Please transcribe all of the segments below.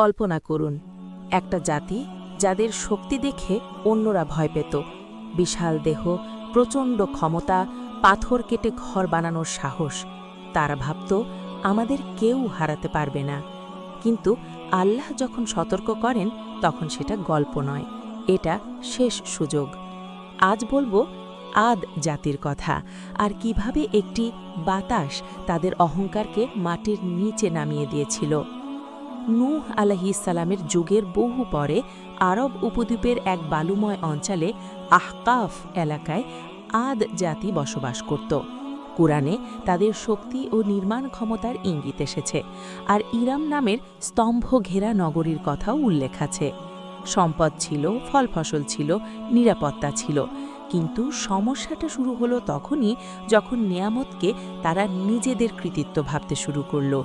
কল্পনা করুন, একটা জাতি যাদের শক্তি দেখে অন্যরা ভয় পেত, বিশাল দেহ, প্রচণ্ড ক্ষমতা, পাথর কেটে ঘর বানানোর সাহস। তারা ভাবত, আমাদের কেউ হারাতে পারবে না। কিন্তু আল্লাহ যখন সতর্ক করেন, তখন সেটা গল্প নয়। এটা শেষ সুযোগ। আজ বলব, আদ জাতির কথা। আর কীভাবে একটি বাতাস তাদের অহংকারকে মাটির নিচে নামিয়ে দিয়েছিল। নূহ আলাহিসাল্লামের যুগের বহু পরে আরব উপদ্বীপের এক বালুময় অঞ্চলে আহকাফ এলাকায় আদ জাতি বসবাস করত। কুরআনে তাদের শক্তি ও নির্মাণ ক্ষমতার ইঙ্গিত এসেছে। আর ইরাম নামের স্তম্ভ ঘেরা নগরীর কথাও উল্লেখ আছে। সম্পদ ছিল ফল ফসল ছিল, নিরাপত্তা ছিল। কিন্তু সমস্যাটা শুরু হলো তখনই যখন নেয়ামতকে তারা নিজেদের কৃতিত্ব ভাবতে শুরু করল।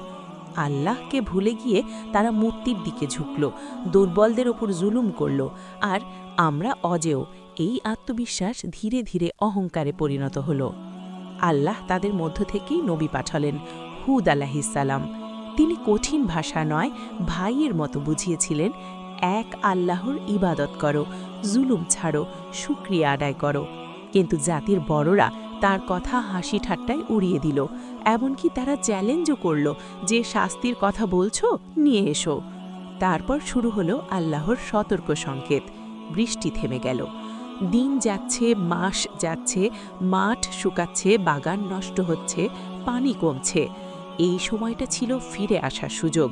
আল্লাহকে ভুলে গিয়ে তারা মূর্তির দিকে ঝুঁকল, দুর্বলদের ওপর জুলুম করল, আর আমরা অজেয়, এই আত্মবিশ্বাস ধীরে ধীরে অহংকারে পরিণত হল। আল্লাহ তাদের মধ্য থেকেই নবী পাঠালেন, হুদ আলাহিসাল্লাম তিনি কঠিন ভাষা নয়, ভাইয়ের মতো বুঝিয়েছিলেন, এক আল্লাহর ইবাদত করো, জুলুম ছাড়ো, শুক্রিয়া আদায় করো। কিন্তু জাতির বড়রা তার কথা হাসি ঠাট্টায় উড়িয়ে দিল, এমনকি তারা চ্যালেঞ্জও করল যে, শাস্তির কথা বলছো, নিয়ে এসো। তারপর শুরু হলো আল্লাহর সতর্ক সংকেত। বৃষ্টি থেমে গেল। দিন যাচ্ছে, মাস যাচ্ছে, মাঠ শুকাচ্ছে, বাগান নষ্ট হচ্ছে, পানি কমছে। এই সময়টা ছিল ফিরে আসার সুযোগ।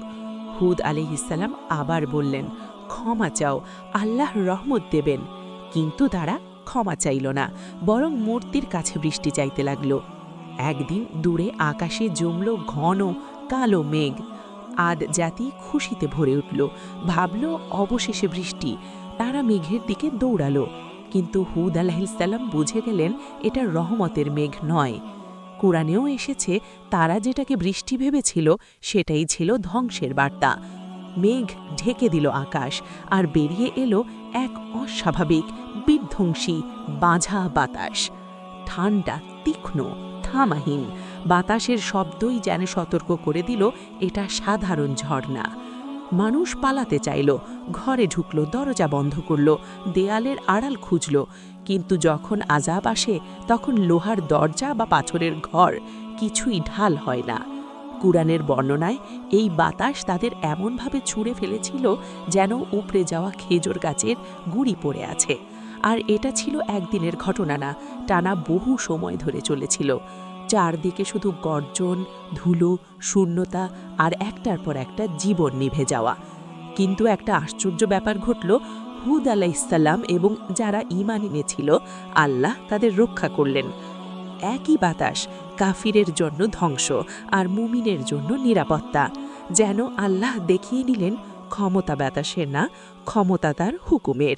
হুদ আলিহিসাল্লাম আবার বললেন, ক্ষমা চাও আল্লাহ রহমত দেবেন। কিন্তু তারা ক্ষমা চাইল না, বরং মূর্তির কাছে বৃষ্টি চাইতে লাগল। একদিন দূরে আকাশে জমল ঘন কালো মেঘ। আদ জাতি খুশিতে ভরে উঠল, ভাবল অবশেষে বৃষ্টি, তারা মেঘের দিকে দৌড়ালো। কিন্তু হুদ আলাহিসাল্লাম বুঝে গেলেন এটা রহমতের মেঘ নয়। কোরআনেও এসেছে, তারা যেটাকে বৃষ্টি ভেবেছিল, সেটাই ছিল ধ্বংসের বার্তা। মেঘ ঢেকে দিল আকাশ, আর বেরিয়ে এলো এক অস্বাভাবিক, বিধ্বংসী, বাঝা বাতাস। ঠান্ডা তীক্ষ্ণ, থামাহীন, বাতাসের শব্দই যেন সতর্ক করে দিল এটা সাধারণ ঝর্ণা। মানুষ পালাতে চাইল, ঘরে ঢুকল, দরজা বন্ধ করল, দেয়ালের আড়াল খুঁজল, কিন্তু যখন আজাব আসে, তখন লোহার দরজা বা পাথরের ঘর কিছুই ঢাল হয় না। কুরআনের বর্ণনায় এই বাতাস তাদের এমনভাবে ছুঁড়ে ফেলেছিল যেন উপড়ে যাওয়া খেজুর গাছের গুড়ি পড়ে আছে। আর এটা ছিল একদিনের ঘটনা না, টানা বহু সময় ধরে চলেছিল। চারদিকে শুধু গর্জন, ধুলো, শূন্যতা আর একটার পর একটা জীবন নিভে যাওয়া। কিন্তু একটা আশ্চর্য ব্যাপার ঘটল, হুদ আলাইসাল্লাম এবং যারা ইমান এনেছিল, আল্লাহ তাদের রক্ষা করলেন। একই বাতাস কাফিরের জন্য ধ্বংস আর মুমিনের জন্য নিরাপত্তা, যেন আল্লাহ দেখিয়ে নিলেন ক্ষমতা বাতাসের না ক্ষমতা তার হুকুমের।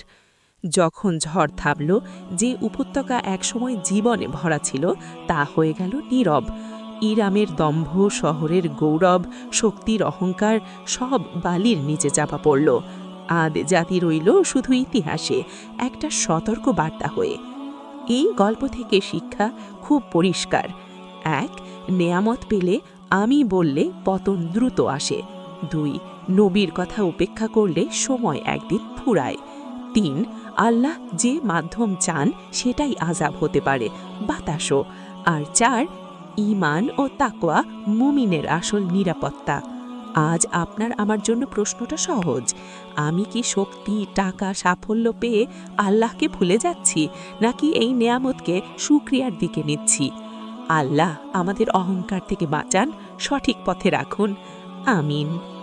যখন ঝড় থামল, যে উপত্যকা একসময় জীবনে ভরা ছিল, তা হয়ে গেল নীরব। ইরামের দম্ভ, শহরের গৌরব, শক্তির অহংকার, সব বালির নিচে চাপা পড়ল। আদ জাতি রইল শুধু ইতিহাসে, একটা সতর্ক বার্তা হয়ে। এই গল্প থেকে শিক্ষা খুব পরিষ্কার। এক, নেয়ামত পেলে আমি বললে পতন দ্রুত আসে। দুই, নবীর কথা উপেক্ষা করলে সময় একদিন ফুরায়। তিন, আল্লাহ যে মাধ্যম চান সেটাই আজাব হতে পারে, বাতাসও। আর চার ইমান ও তাকোয়া মুমিনের আসল নিরাপত্তা। আজ আপনার আমার জন্য প্রশ্নটা সহজ। আমি কি শক্তি, টাকা, সাফল্য পেয়ে আল্লাহকে ভুলে যাচ্ছি, নাকি এই নেয়ামতকে সুক্রিয়ার দিকে নিচ্ছি? আল্লাহ আমাদের অহংকার থেকে বাঁচান সঠিক পথে রাখুন। আমিন।